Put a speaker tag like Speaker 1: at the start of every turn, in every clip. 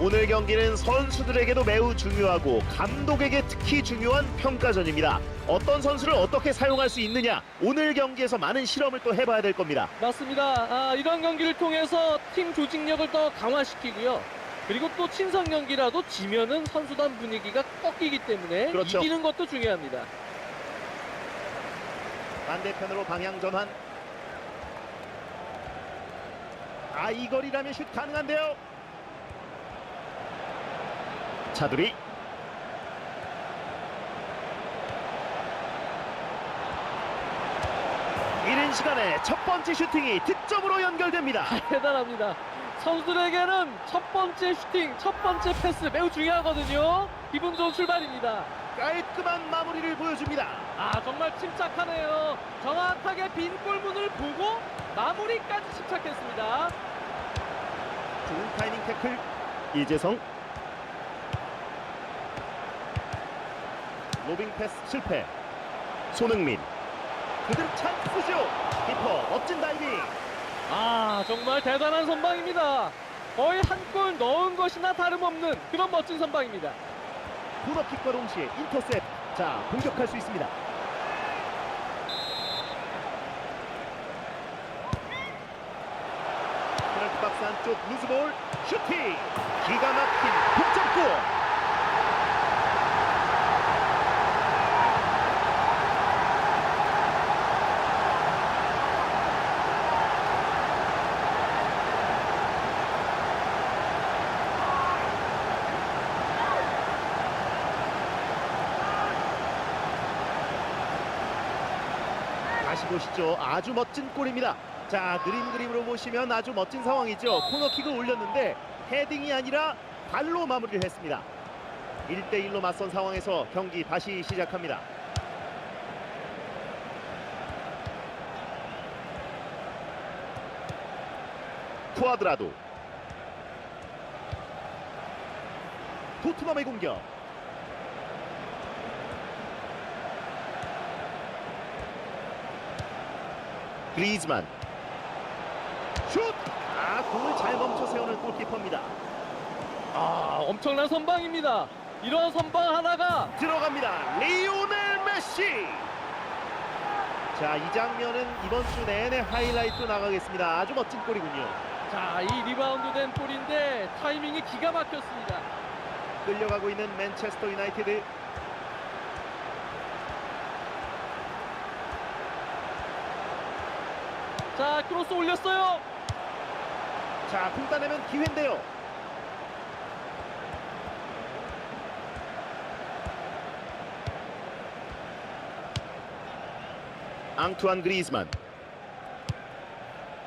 Speaker 1: 오늘 경기는 선수들에게도 매우 중요하고 감독에게 특히 중요한 평가전입니다. 어떤 선수를 어떻게 사용할 수 있느냐 오늘 경기에서 많은 실험을 또 해봐야 될 겁니다.
Speaker 2: 맞습니다. 아, 이런 경기를 통해서 팀 조직력을 더 강화시키고요. 그리고 또 친선 경기라도 지면은 선수단 분위기가 꺾이기 때문에
Speaker 1: 그렇죠.
Speaker 2: 이기는 것도 중요합니다.
Speaker 1: 반대편으로 방향 전환. 아 이 거리라면 슛 가능한데요. 차두리. 이른 시간에 첫 번째 슈팅이 득점으로 연결됩니다.
Speaker 2: 대단합니다. 선수들에게는 첫 번째 슈팅, 첫 번째 패스 매우 중요하거든요. 기분 좋은 출발입니다.
Speaker 1: 깔끔한 마무리를 보여줍니다.
Speaker 2: 아 정말 침착하네요. 정확하게 빈 골문을 보고 마무리까지 침착했습니다.
Speaker 1: 좋은 타이밍 태클. 이재성. 로빙 패스 실패. 손흥민. 그들 찬스죠. 키퍼 멋진 다이빙.
Speaker 2: 아 정말 대단한 선방입니다. 거의 한 골 넣은 것이나 다름없는 그런 멋진 선방입니다.
Speaker 1: 코너킥과 동시에 인터셉. 자 공격할 수 있습니다. 페널티 박스 안쪽 루즈볼 슈팅. 기가 막힌 득점골. 다시 보시죠. 아주 멋진 골입니다. 자, 느림 그림으로 보시면 아주 멋진 상황이죠. 코너킥을 올렸는데 헤딩이 아니라 발로 마무리를 했습니다. 1대1로 맞선 상황에서 경기 다시 시작합니다. 쿠아드라도 토트넘의 공격 그리즈만. 슛! 아 공을 잘 멈춰 세우는 골키퍼입니다.
Speaker 2: 아 엄청난 선방입니다. 이런 선방 하나가
Speaker 1: 들어갑니다. 리오넬 메시! 자 이 장면은 이번 주 내내 하이라이트로 나가겠습니다. 아주 멋진 골이군요.
Speaker 2: 자 이 리바운드 된 볼인데 타이밍이 기가 막혔습니다.
Speaker 1: 끌려가고 있는 맨체스터 유나이티드
Speaker 2: 자 크로스 올렸어요.
Speaker 1: 자공 따내면 기회인데요. 앙투안 그리즈만.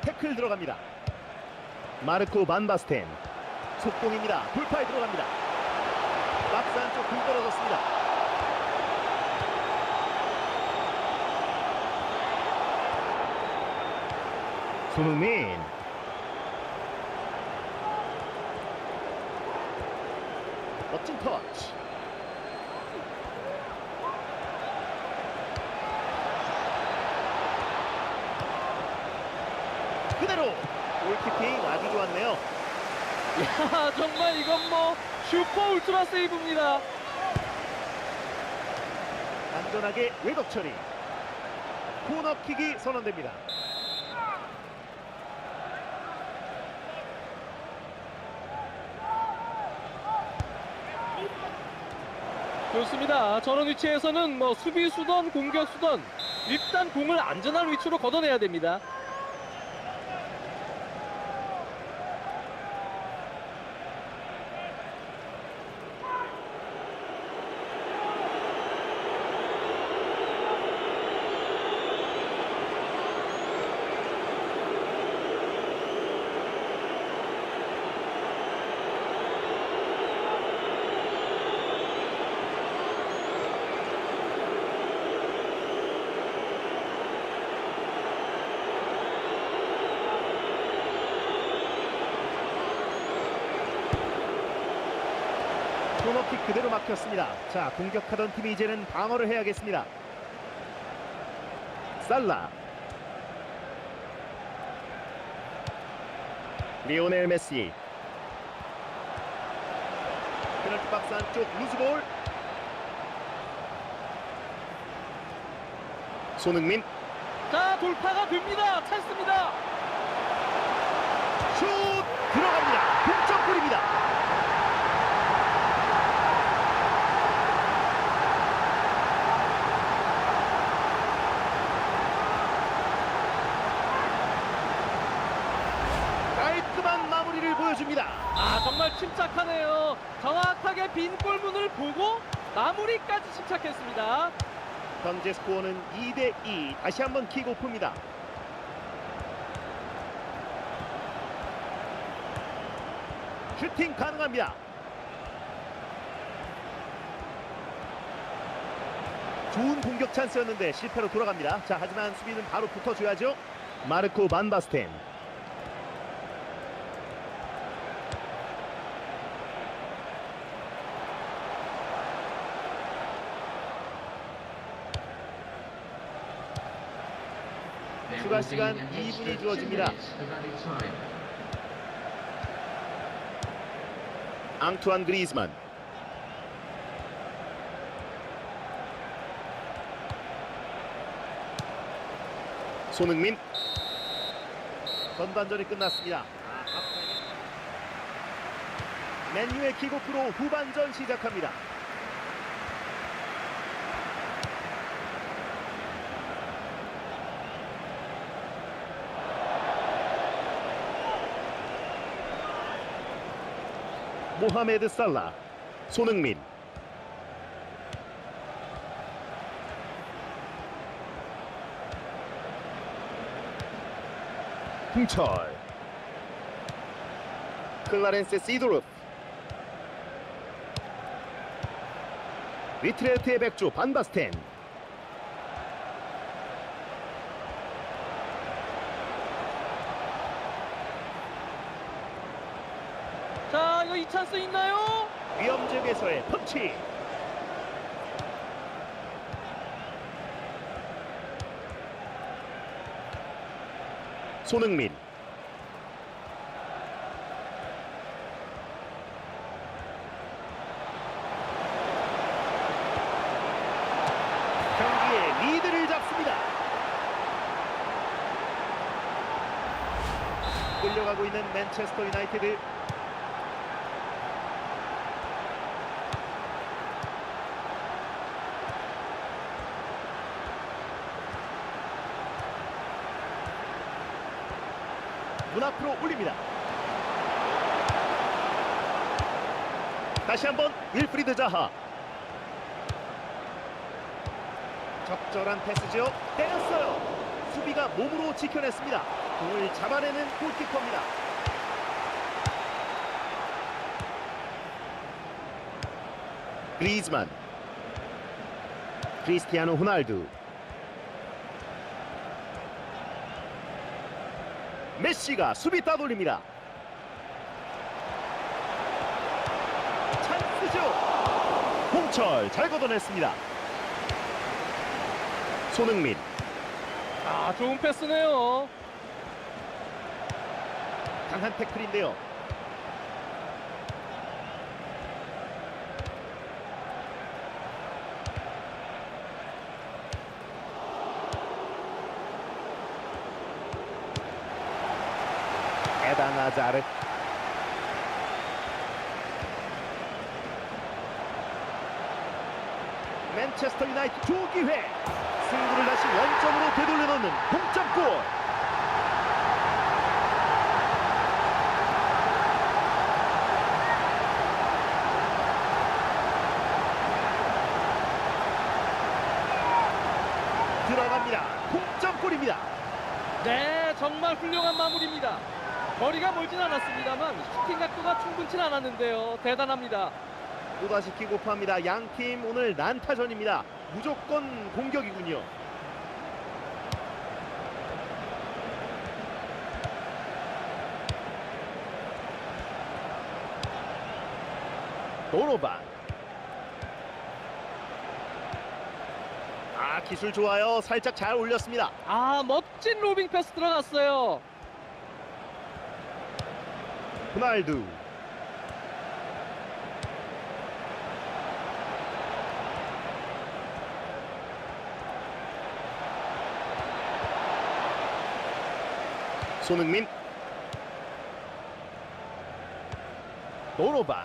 Speaker 1: 태클 들어갑니다. 마르코 반바스텐. 속공입니다. 돌파에 들어갑니다. 박스 안쪽 공 떨어졌습니다 손흥민. 멋진 터치. 그대로 골키핑 아주 좋았네요.
Speaker 2: 야 정말 이건 뭐 슈퍼 울트라 세이브입니다.
Speaker 1: 안전하게 외곽 처리. 코너킥이 선언됩니다
Speaker 2: 좋습니다. 저런 위치에서는 뭐 수비수던 공격수던 일단 공을 안전한 위치로 걷어내야 됩니다.
Speaker 1: 코너킥 그대로 막혔습니다. 자, 공격하던 팀이 이제는 방어를 해야겠습니다. 살라. 리오넬 메시. 페널티 박스 안쪽 루즈볼 손흥민
Speaker 2: 자 돌파가 됩니다. 찬스입니다.
Speaker 1: 슛 들어갑니다 동점골입니다 깔끔한 마무리를 보여줍니다
Speaker 2: 아 정말 침착하네요. 정확하게 빈 골문을 보고 마무리까지 침착했습니다.
Speaker 1: 현재 스코어는 2대2 다시 한번 킥오프입니다. 슈팅 가능합니다. 좋은 공격 찬스였는데 실패로 돌아갑니다. 자 하지만 수비는 바로 붙어줘야죠. 마르코 반바스텐 추가 시간 2분이 주어집니다. 앙투안 그리즈만 손흥민 전반전이 끝났습니다 아. 맨유의 킥오프로 후반전 시작합니다 모하메드 살라 손흥민. 홍철. 클라렌스 시도르 리트레트의 백조 반바스텐
Speaker 2: 자 이거 이 찬스 있나요?
Speaker 1: 위험 지역에서의 펀치. 손흥민. 경기의 리드를 잡습니다. 끌려가고 있는 맨체스터 유나이티드 문 앞으로 올립니다. 다시 한번 윌프리드 자하. 적절한 패스죠. 때렸어요. 수비가 몸으로 지켜냈습니다. 공을 잡아내는 골키퍼입니다. 그리즈만 크리스티아노 호날두 메시가 수비 따돌립니다. 찬스죠. 홍철 잘 걷어냈습니다. 손흥민
Speaker 2: 아 좋은 패스네요.
Speaker 1: 강한 태클인데요. 에단 아자르 맨체스터 유나이티드 조기회 승부를 다시 원점으로 되돌려 놓는 동점골 들어갑니다 동점골입니다
Speaker 2: 네 정말 훌륭한 마무리입니다. 거리가 멀진 않았습니다만 슈팅 각도가 충분치 않았는데요. 대단합니다.
Speaker 1: 또다시 킥오프 합니다. 양팀 오늘 난타전입니다. 무조건 공격이군요. 도로반. 아 기술 좋아요. 살짝 잘 올렸습니다.
Speaker 2: 아 멋진 로빙 패스 들어갔어요.
Speaker 1: 호날두 손흥민 도로반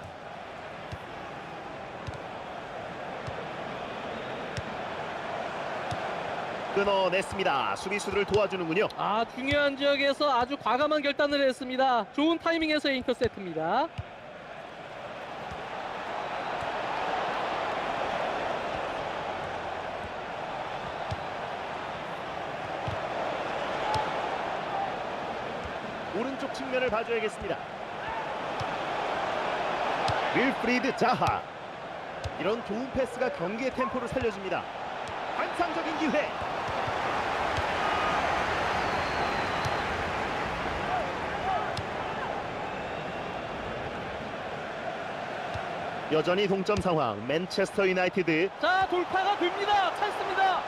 Speaker 1: 끊어냈습니다. 수비수들을 도와주는군요.
Speaker 2: 아 중요한 지역에서 아주 과감한 결단을 했습니다. 좋은 타이밍에서의 인터셉트입니다.
Speaker 1: 측면을 봐줘야겠습니다. 윌프리드 자하 이런 좋은 패스가 경기의 템포를 살려줍니다. 환상적인 기회. 여전히 동점 상황. 맨체스터 유나이티드
Speaker 2: 자 돌파가 됩니다. 찼습니다.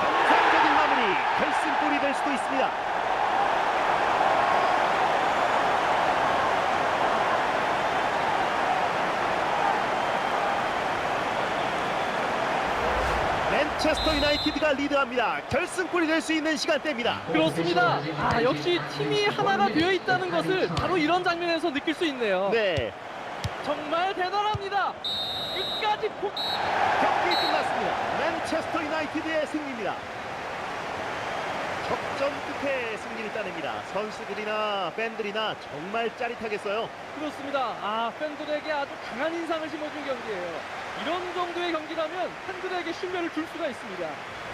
Speaker 1: 환상적인 마무리. 결승골이 될 수도 있습니다. 맨체스터 유나이티드가 리드합니다. 결승골이 될 수 있는 시간대입니다.
Speaker 2: 그렇습니다. 아 역시 팀이 하나가 되어 있다는 것을 바로 이런 장면에서 느낄 수 있네요.
Speaker 1: 네,
Speaker 2: 정말 대단합니다. 끝까지 폭...
Speaker 1: 경기 끝났습니다. 맨체스터 유나이티드의 승리입니다. 적전 끝에 승리를 따냅니다. 선수들이나 팬들이나 정말 짜릿하겠어요.
Speaker 2: 그렇습니다. 아 팬들에게 아주 강한 인상을 심어준 경기예요. 이런 정도의 경기라면 팬들에게 신뢰를 줄 수가 있습니다.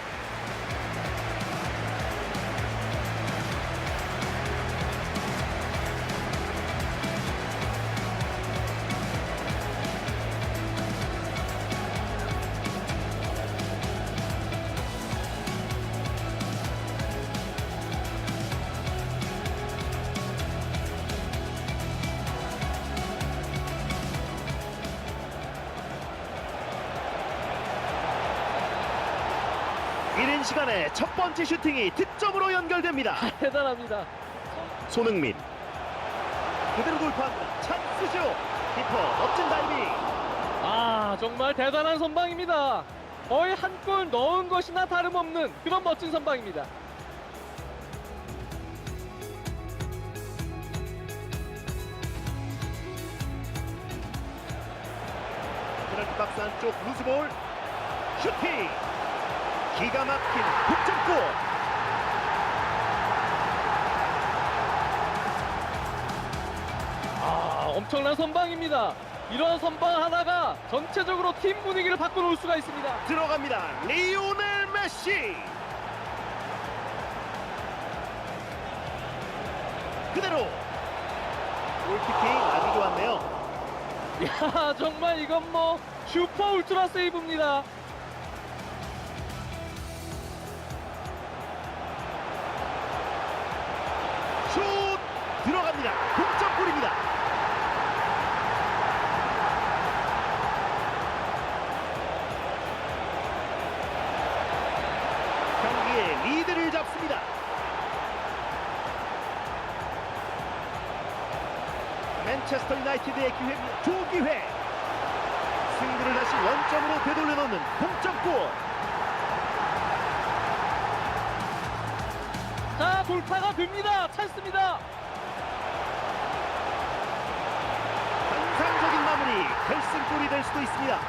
Speaker 1: 이른 시간에 첫 번째 슈팅이 득점으로 연결됩니다.
Speaker 2: 대단합니다.
Speaker 1: 손흥민 그대로 돌파합니다. 찬스죠. 키퍼 멋진 다이빙.
Speaker 2: 아 정말 대단한 선방입니다. 거의 한 골 넣은 것이나 다름없는 그런 멋진 선방입니다.
Speaker 1: 페널티 박스 안쪽 루즈볼 슈팅 기가 막힌 득점골
Speaker 2: 아 엄청난 선방입니다. 이런 선방 하나가 전체적으로 팀 분위기를 바꿔놓을 수가 있습니다.
Speaker 1: 들어갑니다. 리오넬 메시 그대로 골키킹 아주 좋았네요.
Speaker 2: 야 정말 이건 뭐 슈퍼 울트라
Speaker 1: 세이브입니다. 맨체스터 유나이티드의 기회입니다. 조기회. 승부를 다시 원점으로 되돌려 놓는 동점골.
Speaker 2: 자 돌파가 됩니다. 찬스입니다.
Speaker 1: 환상적인 마무리 결승골이 될 수도 있습니다.